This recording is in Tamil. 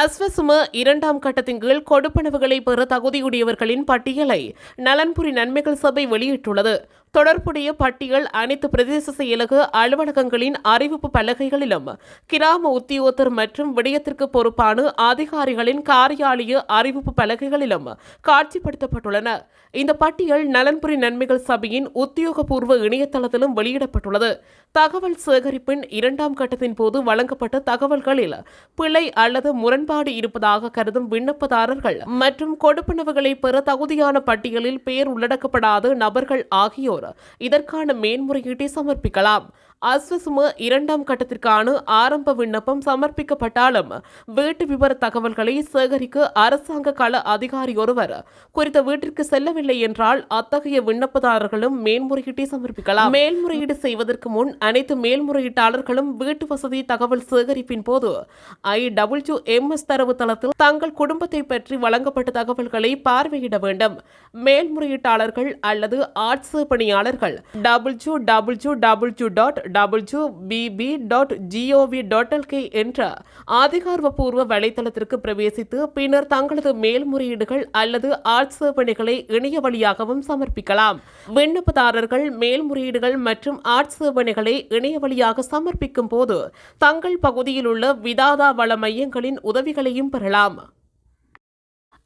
அஸ்வசும இரண்டாம் கட்டத்தின் கீழ் கொடுப்பனவுகளை பெற தகுதியுடையவர்களின் பட்டியலை நலன்புரி நன்மைகள் சபை வெளியிட்டுள்ளது. தொடர்புடைய பட்டியல் அனைத்து பிரதேச செயலக அலுவலகங்களின் அறிவிப்பு பலகைகளிலும் கிராம உத்தியோகத்தர் மற்றும் விடயத்திற்கு பொறுப்பான அதிகாரிகளின் காரியாலய அறிவிப்பு பலகைகளிலும் காட்சிப்படுத்தப்பட்டுள்ளன. இந்த பட்டியல் நலன்புரி நன்மைகள் சபையின் உத்தியோகபூர்வ இணையதளத்திலும் வெளியிடப்பட்டுள்ளது. தகவல் சேகரிப்பின் இரண்டாம் கட்டத்தின் போது வழங்கப்பட்ட தகவல்களில் பிழை அல்லது முரண்பாடு இருப்பதாக கருதும் விண்ணப்பதாரர்கள் மற்றும் கொடுப்பனவுகளை பெற தகுதியான பட்டியலில் பெயர் உள்ளடக்கப்படாத நபர்கள் ஆகியோர் இதற்கான மேன்முறையீட்டை சமர்ப்பிக்கலாம். அஸ்வசும இரண்டாம் கட்டத்திற்கான ஆரம்ப விண்ணப்பம் சமர்ப்பிக்கப்பட்டாலும் வீட்டு விவர தகவல்களை சேகரிக்க அரசாங்க கள அதிகாரி ஒருவர் குறித்த வீட்டிற்கு செல்லவில்லை என்றால் அத்தகைய விண்ணப்பதாரர்களும் மேல்முறையீட்டை சமர்ப்பிக்கலாம். மேல்முறையீடு செய்வதற்கு முன் அனைத்து மேல்முறையீட்டாளர்களும் வீட்டு வசதி தகவல் சேகரிப்பின் போது ஐ டபிள்யூ எம் எஸ் தரவுத்தளத்தில் தங்கள் குடும்பத்தை பற்றி வழங்கப்பட்ட தகவல்களை பார்வையிட வேண்டும். மேல்முறையீட்டாளர்கள் அல்லது ஆட்சேப பணியாளர்கள் W W W dot W PP dot GOV dot LK என்ற அதிகாரப்பூர்வ வலைதளத்திற்கு பிரவேசித்து பின்னர் தங்களது மேல்முறையீடுகள் அல்லது ஆட்சேபனைகளை இணைய வழியாகவும் சமர்ப்பிக்கலாம். விண்ணப்பதாரர்கள் மேல்முறையீடுகள் மற்றும் ஆட்சேபனைகளை இணைய வழியாக சமர்ப்பிக்கும் போது தங்கள் பகுதியில் உள்ள விதாதா வள மையங்களின் உதவிகளையும் பெறலாம்.